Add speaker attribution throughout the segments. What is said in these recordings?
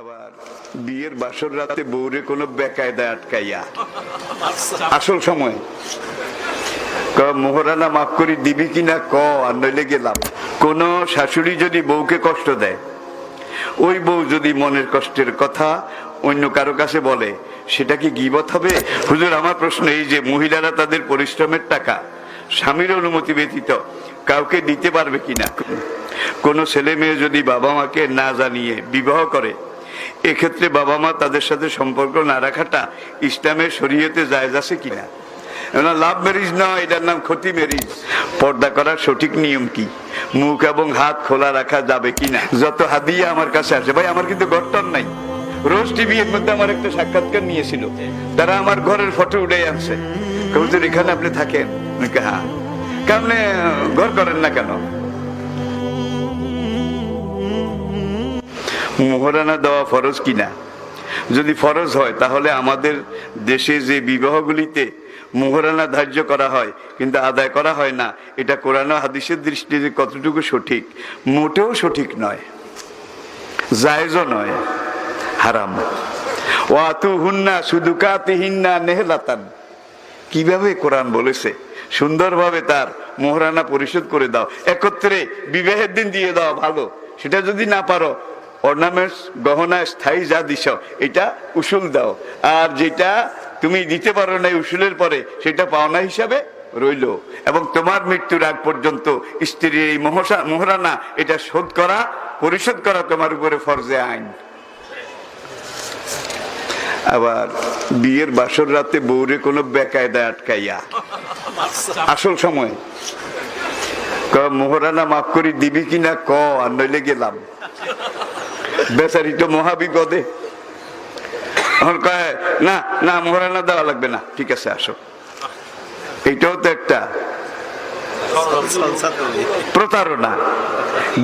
Speaker 1: আবার বিয়ের বাসর রাতে বউরে কোনো বেকায়দায় আটকাইয়া। আসল সময়। ক মোহরানা মাফ করি দিবি কিনা ক? আর নইলে গেলাম। কোন শাশুড়ি যদি বউকে কষ্ট দেয় ওই বউ যদি মনের কষ্টের কথা অন্য কারও কাছে বলে সেটা কি গিবত হবে? হুজুর আমার প্রশ্ন এই যে মহিলারা তাদের পরিশ্রমের টাকা স্বামীর অনুমতি ব্যতীত কাউকে দিতে পারবে কিনা কোন ছেলে মেয়ে যদি বাবা মাকে না জানিয়ে বিবাহ করে এক্ষেত্রে বাবা মা তাদের সাথে সম্পর্ক না রাখাটা ইসলামের শরীয়তে জায়েজ আছে কিনা? না লাভ ম্যারিজ নয় এটার নাম ক্ষতি ম্যারিজ পর্দা করার সঠিক নিয়ম কি? মুখ এবং হাত খোলা রাখা যাবে কিনা? যত হাদিয়া আমার কাছে আসে। ভাই, আমার কিন্তু গঠন নাই। রোজ টিভি এর মধ্যে আমার একটা সাক্ষাৎকার নিয়েছিল। তারা আমার ঘরের ফটো উঠে আনছে। এখানে আপনি থাকেন? হ্যাঁ। কেমনে, ঘর করেন না কেন? মোহরানা দেওয়া ফরজ কিনা? যদি ফরজ হয়, তাহলে আমাদের দেশে যে বিবাহগুলিতে মোহরানা ধার্য করা হয়, কিন্তু আদায় করা হয় না, এটা কোরআন হাদিসের দৃষ্টিতে কতটুকু সঠিক, মোটেও সঠিক নয়। জায়জও নয়, হারাম। ও আতু হুন্না সুদুকাতিহিন্না নেহলাতান। কীভাবে কোরআন বলেছে? সুন্দরভাবে তার মোহরানা পরিশোধ করে দাও। একত্রে বিবাহের দিন দিয়ে দাও, ভালো। সেটা যদি না পারো অর্নামেন্টস, গহনা, স্থায়ী যা দিছ, এটা উসুল দাও। আর যেটা তুমি দিতে পারো না উসুলের পরে, সেটা পাওনা হিসাবে রইল। এবং তোমার মৃত্যুর আগ পর্যন্ত স্ত্রীর এই মহসা, মোহরানা এটা শোধ করা, পরিশোধ করা তোমার উপরে ফরজে আইন। আবার বিয়ের বাসর রাতে বউরে কোনো বেকায়দায় আটকাইয়া। আসল সময়। মোহরানা মাফ করি দিবি কিনা? ক, আর নইলে গেলাম। বেচারি তো মহাবিপদে কয়, না না, মোহরানা দেওয়া লাগবে না। ঠিক আছে, আসো। এইটাও তো একটা প্রতারণা।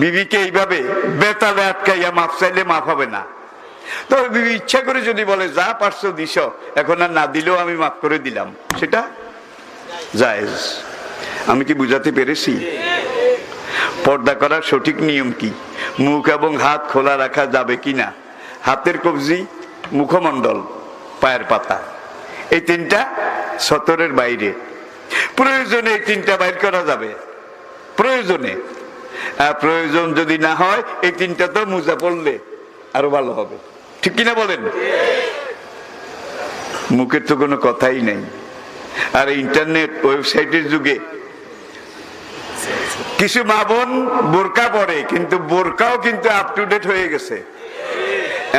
Speaker 1: বিবিকে এইভাবে বেতালে আটকাইয়া মাফ চাইলে মাফ হবে না। তবে বিবি ইচ্ছা করে যদি বলে, যা পারছ দিস, এখন আর না দিলেও আমি মাফ করে দিলাম। সেটা জায়েজ। আমি কি বুঝাতে পেরেছি? পর্দা করার সঠিক নিয়ম কি? মুখ এবং হাত খোলা রাখা যাবে কিনা? হাতের কবজি, মুখমণ্ডল, পায়ের পাতা। এই তিনটা সতরের বাইরে। প্রয়োজনে এই তিনটা বাইর করা যাবে। প্রয়োজনে। আর প্রয়োজন যদি না হয়, এই তিনটা তো মুজা পড়লে আরও ভালো হবে। ঠিক কিনা বলেন? মুখের তো কোনো কথাই নাই। আর ইন্টারনেট, ওয়েবসাইটের যুগে কিছু মা বোন বোরকা পরে, কিন্তু বোরকাও কিন্তু আপ টু ডেট হয়ে গেছে।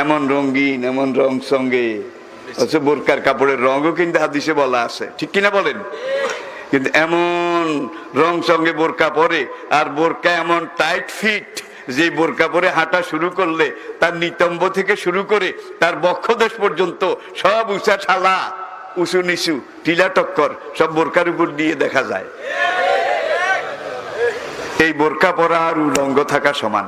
Speaker 1: এমন রঙিন, এমন রং সঙ্গে। বোরকার কাপড়ের রঙও কিন্তু হাদিসে বলা আছে। ঠিক কিনা বলেন? কিন্তু এমন রং সঙ্গে বোরকা পরে, আর বোরকা এমন টাইট ফিট যে বোরকা পরে হাঁটা শুরু করলে, তার নিতম্ব থেকে শুরু করে, তার বক্ষদেশ পর্যন্ত সব উঁচা ছালা উঁচু নিচু, টিলা টক্কর, সব বোরকার উপর দিয়ে দেখা যায়। এই বোরকা পরা আর উলঙ্গ থাকা সমান।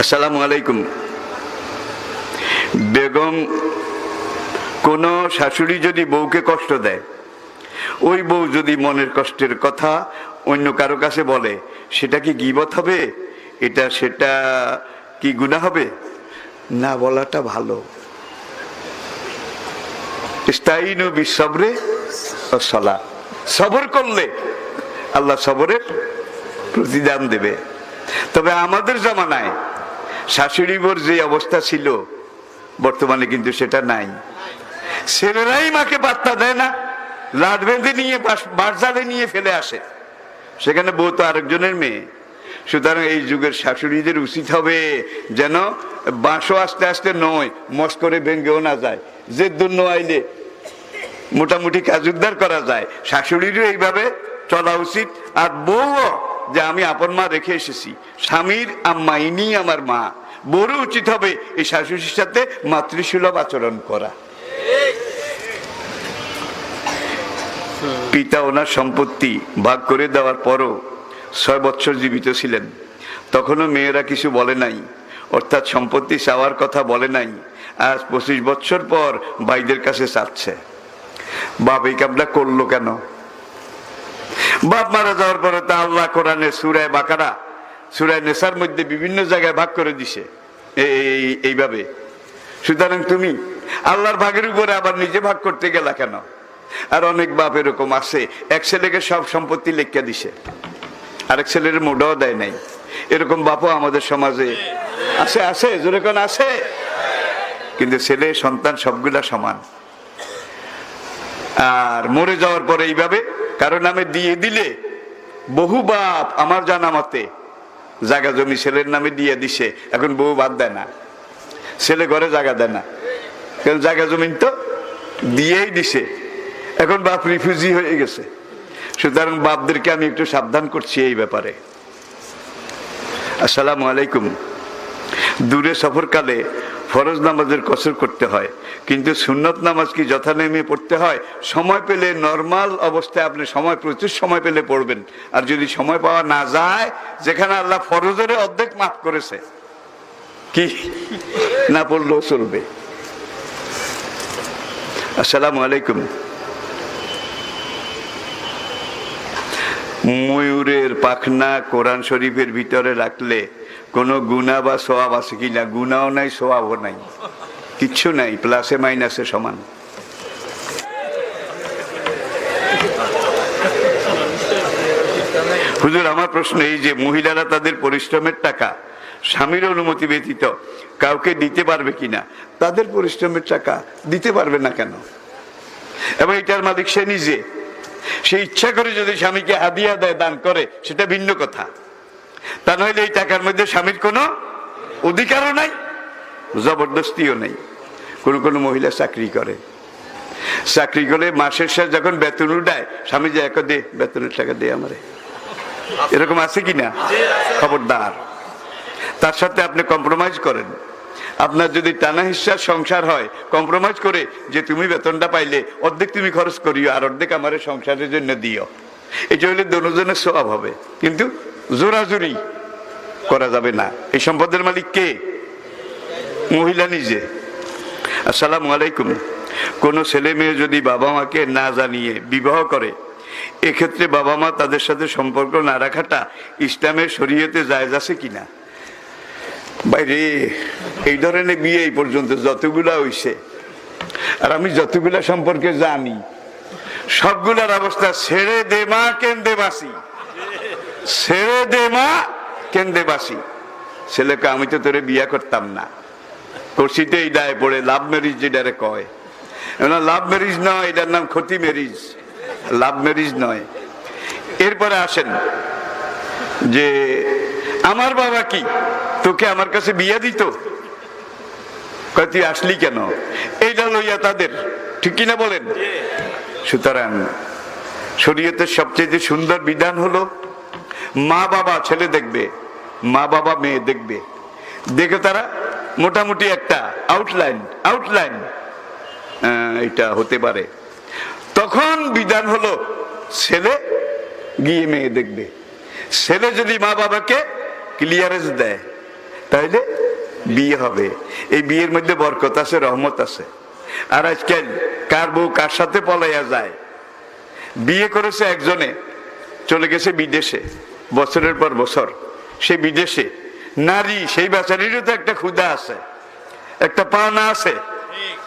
Speaker 1: আসসালামু আলাইকুম। বেগম, কোন শাশুড়ি যদি বউকে কষ্ট দেয়, ওই বউ যদি মনের কষ্টের কথা অন্য কারও কাছে বলে, সেটা কি গিবত হবে? এটা, সেটা কি গুণা হবে? না বলাটা ভালো। ইস্তাইনু বিসবরে সলা। সবর করলে আল্লাহ সবরের প্রতিদান দেবে। তবে আমাদের জামানায় শাশুড়ি বোর যে অবস্থা ছিল, বর্তমানে কিন্তু সেটা নাই। ছেলেরাই মাকে পাত্তা দেয় না লাট বেঁধে নিয়ে বারজালে নিয়ে ফেলে আসে। সেখানে বউ তো আরেকজনের মেয়ে। সুতরাং এই যুগের শাশুড়িদের উচিত হবে যেন বাঁশও আস্তে আস্তে নয় মস করে ভেঙ্গেও না যায়। যে দুর্ন আইলে মোটামুটি কাজ উদ্ধার করা যায়। শাশুড়িরও এইভাবে চলা উচিত। আর বউ যে আমি আপন মা রেখে এসেছি, স্বামীর আম্মা ইনি আমার মা বড় উচিত হবে এই শাশুড়ির সাথে মাতৃসুলভ আচরণ করা। পিতা ওনার সম্পত্তি ভাগ করে দেওয়ার পরও ছয় বছর জীবিত ছিলেন। তখনও মেয়েরা কিছু বলে নাই, অর্থাৎ সম্পত্তি চাওয়ার কথা বলে নাই। আজ পঁচিশ বছর পর ভাইদের কাছে চাচ্ছে বাপ এই কামটা করল কেন? বাপ মারা যাওয়ার পরে তা আল্লাহ কোরআনে সুরায় বাকারা সুরায় নেশার মধ্যে বিভিন্ন জায়গায় ভাগ করে দিছে। এই- এই- এইভাবে। সুতরাং তুমি আল্লাহর ভাগের উপরে আবার নিজে ভাগ করতে গেলা কেন? আর অনেক বাপ এরকম আছে, এক ছেলেকে সব সম্পত্তি লেখা দিছে, আরেক ছেলের মোটাও দেয় নাই। এরকম বাপও আমাদের সমাজে আছে আছে যেরকম আছে? কিন্তু ছেলে, সন্তান সবগুলা সমান। আর মরে যাওয়ার পরে এইভাবে, কারণ নামে দিয়ে দিলে বহু বাপ আমার জানা মতে জায়গা জমি ছেলের নামে দিয়ে দিছে, এখন বহু বাদ দেয় না। ছেলে ঘরে জায়গা দেয় না। কারণ জায়গা জমিন তো দিয়েই দিছে। এখন বাপ রিফিউজি হয়ে গেছে। সুতরাং বাপদেরকে আমি একটু সাবধান করছি এই ব্যাপারে। আসসালামু আলাইকুম। দূরে সফরকালে ফরজ নামাজের কসর করতে হয়। কিন্তু সুন্নত নামাজ কি যথানেমে পড়তে হয়? সময় পেলে নর্মাল অবস্থায় আপনি সময়, প্রচুর সময় পেলে পড়বেন। আর যদি সময় পাওয়া না যায়, যেখানে আল্লাহ ফরজের অর্ধেক মাফ করেছে, কি? না পড়লেও চলবে। আসসালামু আলাইকুম। ময়ূরের পাখনা কোরআন শরীফের ভিতরে রাখলে কোনো গুণা বা সোয়াব আছে কিনা গুণাও নাই সোয়াবও নাই। কিচ্ছু নাই, প্লাসে মাইনাসে সমান। হুজুর, আমার প্রশ্ন এই যে মহিলারা তাদের পরিশ্রমের টাকা, স্বামীর অনুমতি ব্যতীত কাউকে দিতে পারবে কিনা তাদের পরিশ্রমের টাকা দিতে পারবে না কেন? এবং এটার মালিক সে নিজে। সে ইচ্ছা করে যদি স্বামীকে হাদিয়া দেয়, দান করে, সেটা ভিন্ন কথা। তা নইলে এই টাকার মধ্যে স্বামীর কোনো অধিকারও নাই, জবরদস্তিও নেই। কোনো কোনো মহিলা চাকরি করে। চাকরি করে মাসের শেষ যখন বেতন উঠায়, স্বামী যে এক দে, বেতনের টাকা দে আমারে। এরকম আছে কি না খবরদার। তার সাথে আপনি কম্প্রোমাইজ করেন। আপনার যদি টানা হিসার সংসার হয় কম্প্রোমাইজ করে যে তুমি বেতনটা পাইলে, অর্ধেক তুমি খরচ করিও আর অর্ধেক আমার সংসারের জন্য দিও। এটা হলে দুজনের স্বভাব হবে। কিন্তু জোরাজুরি করা যাবে না। এই সম্পদের মালিক কে? মহিলা নিজে। আসসালামু আলাইকুম। কোনো ছেলে মেয়ে যদি বাবা মাকে না জানিয়ে বিবাহ করে, এক্ষেত্রে বাবা মা তাদের সাথে সম্পর্ক না রাখাটা ইসলামের শরীয়তে জায়জ আছে কিনা? বাইরে, এই ধরনের বিয়ে এই পর্যন্ত যতগুলা হইছে, আর আমি যতগুলা সম্পর্কে জানি, সবগুলার অবস্থা ছেড়ে দে মা কেন্দে বাসি। ছেড়ে দে মা কেন্দে বাসি। ছেলেকে আমি তো তোরে বিয়া করতাম না। করছিতে এই দায় পড়ে, লাভ ম্যারিজ যেটারে কয়। লাভ ম্যারিজ নয়, এটার নাম ক্ষতি ম্যারিজ। লাভ ম্যারিজ নয়। এরপরে আসেন যে, আমার বাবা কি? তোকে আমার কাছে বিয়া দিত? তুই আসলি কেন? এইটা লইয়া তাদের। ঠিক কিনা বলেন? সুতরাং শরীয়তের সবচেয়ে সুন্দর বিধান হলো মা বাবা, ছেলে দেখবে, মা বাবা, মেয়ে দেখবে। দেখে তারা মোটামুটি একটা আউটলাইন আউটলাইন এটা হতে পারে। তখন বিধান হলো, ছেলে গিয়ে মেয়ে দেখবে। ছেলে যদি মা বাবাকে ক্লিয়ারেন্স দেয় তাহলে বিয়ে হবে। এই বিয়ের মধ্যে বরকত আছে, রহমত আছে। আর আজকাল কার বউ কার সাথে পলাইয়া যায়? বিয়ে করেছে একজনে, চলে গেছে বিদেশে। বছরের পর বছর, সে বিদেশে। নারী, সেই বেচারিরও তো একটা ক্ষুদা আছে, একটা পাওনা আছে।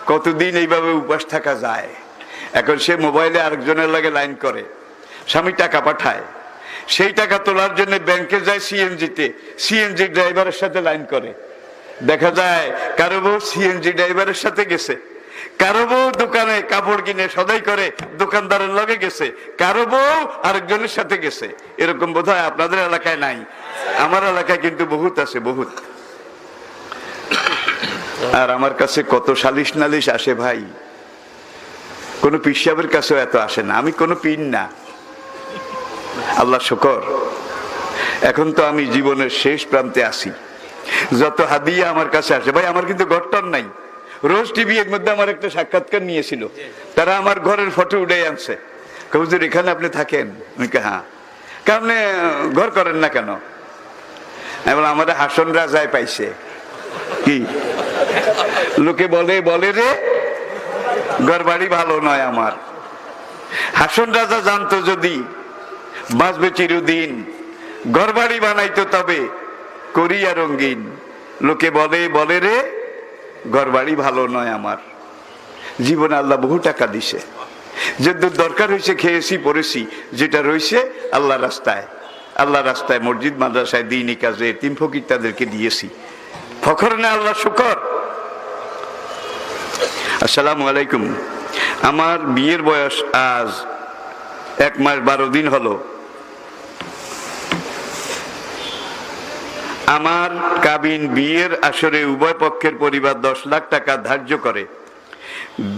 Speaker 1: কতদিন এইভাবে উপাস থাকা যায়? এখন সে মোবাইলে আরেকজনের লাগে লাইন করে, স্বামী টাকা পাঠায়। সেই টাকা তোলার জন্য ব্যাংকে যায় সিএনজিতে, সিএনজি ড্রাইভারের সাথে লাইন করে। দেখা যায় কারও বউ সিএনজি ড্রাইভারের সাথে গেছে। কারও বউ দোকানে কাপড় কিনে সদাই করে, দোকানদারের লগে গেছে। কারও বউ আরেকজনের সাথে গেছে। এরকম বোধ আপনাদের এলাকায় নাই। আমার এলাকায় কিন্তু বহুত আছে, বহুত। আর আমার কাছে কত সালিশ নালিশ আসে ভাই। কোন পিসাবের কাছেও এত আসে না। আমি কোনো পিন না। আল্লাহ শকর। এখন তো আমি জীবনের শেষ প্রান্তে আসি যত হাদিয়া আমার কাছে আসে। ভাই, আমার কিন্তু গঠন নাই। রোজ টিভি এর মধ্যে আমার একটা সাক্ষাৎকার নিয়েছিল। তারা আমার ঘরের ফটো উঠে আনছে। কবুজুর এখানে আপনি থাকেন? হ্যাঁ। কারণ ঘর করেন না কেন? এবার আমাদের হাসন রাজায় পাইছে। কি? লোকে বলে বলে রে ঘর বাড়ি ভালো নয় আমার। হাসন রাজা জানতো যদি, বাঁচবে চিরদিন। ঘরবাড়ি বানাইতো তবে করিয়া রঙ্গিন। লোকে বলে বলে রে ঘরবাড়ি ভালো নয় আমার। জীবনে আল্লাহ বহু টাকা দিছে। যদ্দূর দরকার হয়েছে খেয়েছি, পড়েছি, যেটা রয়েছে আল্লাহ রাস্তায়। আল্লাহ রাস্তায় মসজিদ, মাদ্রাসায়, দিনই কাজে তিন ফকির তাদেরকে দিয়েছি। ফখর না আল্লাহ, শুকর। আসসালামু আলাইকুম। আমার বিয়ের বয়স আজ এক মাস বারো দিন হলো। আমার কাবিন বিয়ের আসরে উভয় পক্ষের পরিবার দশ লাখ টাকা ধার্য করে।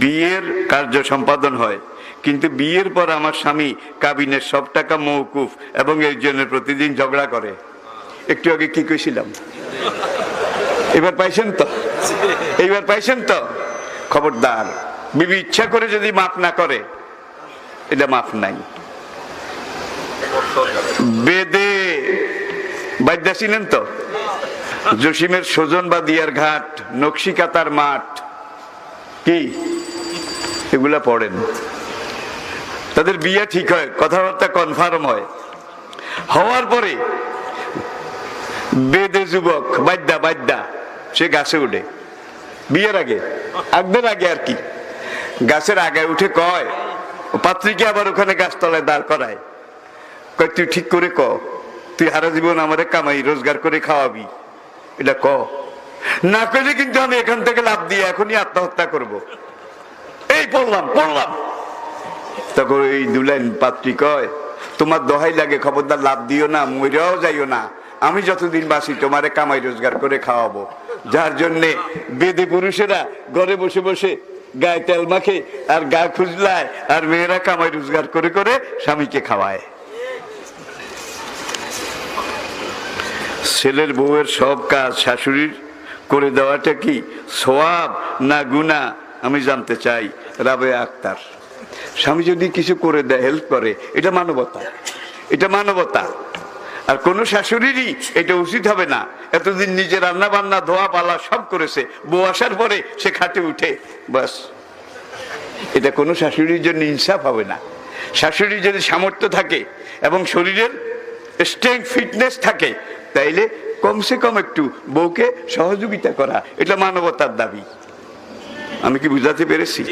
Speaker 1: বিয়ের কার্য সম্পাদন হয়, কিন্তু বিয়ের পর আমার স্বামী কাবিনের সব টাকা মৌকুফ এবং এর জন্য প্রতিদিন ঝগড়া করে। একটু আগে কি কইছিলাম? এবার পাইছেন তো? এইবার পাইছেন তো? খবরদার, বিবি ইচ্ছা করে যদি মাফ না করে, এটা মাফ নাই। বেদে, বাদ্যা ছিলেন তো? জসিমের সোজন বা দিয়ার ঘাট, নকশিকাতার মাঠ, কি? এগুলা পড়েন। তাদের বিয়ে ঠিক হয়, কথাবার্তা কনফার্ম হয়। হওয়ার পরে বেদে যুবক বাদ্যা বাদ্যা সে গাছে উঠে। বিয়ের আগে, আগদের আগে আর কি। গাছের আগে উঠে কয়, পাত্রীকে আবার ওখানে গাছতলায় দাঁড় করায়। কয়, তুই ঠিক করে ক, তুই হারা জীবন আমারে কামাই, রোজগার করে খাওয়াবি। এটা ক। না করলে কিন্তু আমি এখান থেকে লাভ দিয়ে এখনই আত্মহত্যা করব। এই পড়লাম পড়লাম তখন এই দুলাইন পাত্রী কয়, তোমার দহাই লাগে, খবরদার লাভ দিও না মরেও যাইও না। আমি যতদিন বাসি তোমারে কামাই রোজগার করে খাওয়াবো। যার জন্যে বেদে পুরুষেরা ঘরে বসে বসে গায়ে তেল মাখে আর গা খুঁজলায় আর মেয়েরা কামাই রোজগার করে করে স্বামীকে খাওয়ায়। ছেলের বউয়ের সব কাজ শাশুড়ির করে দেওয়াটা কি সোয়াব না গুণা আমি জানতে চাই, রাবে আক্তার স্বামী যদি কিছু করে দেয় হেল্প করে, এটা মানবতা। এটা মানবতা। আর কোন শাশুড়িরই এটা উচিত হবে না। এতদিন নিজে রান্না বান্না ধোয়া পালা সব করেছে। বউ আসার পরে সে খাটে উঠে, বাস। এটা কোনো শাশুড়ির জন্য ইনসাফ হবে না। শাশুড়ির যদি সামর্থ্য থাকে এবং শরীরের স্ট্রেংথ ফিটনেস থাকে তাইলে কমসে কম একটু বউকে সহযোগিতা করা এটা মানবতার দাবি। আমি কি বুঝাতে পেরেছি?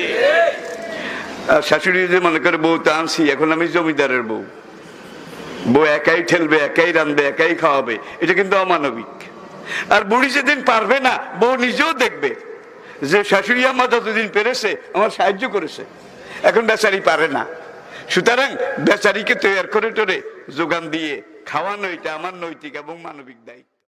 Speaker 1: আর শাশুড়ি যে মনে করে বউ তো আনছি এখন আমি জমিদারের বউ। বউ একাই ঠেলবে একাই রানবে একাই খাওয়াবে এটা কিন্তু অমানবিক। আর বুড়ি যেদিন পারবে না বউ নিজেও দেখবে যে শাশুড়ি আমার যতদিন পেরেছে আমার সাহায্য করেছে। এখন বেচারি পারে না। সুতরাং বেচারিকে তৈরি করে টোরে যোগান দিয়ে খাওয়ানো এটা আমার নৈতিক এবং মানবিক দায়িত্ব।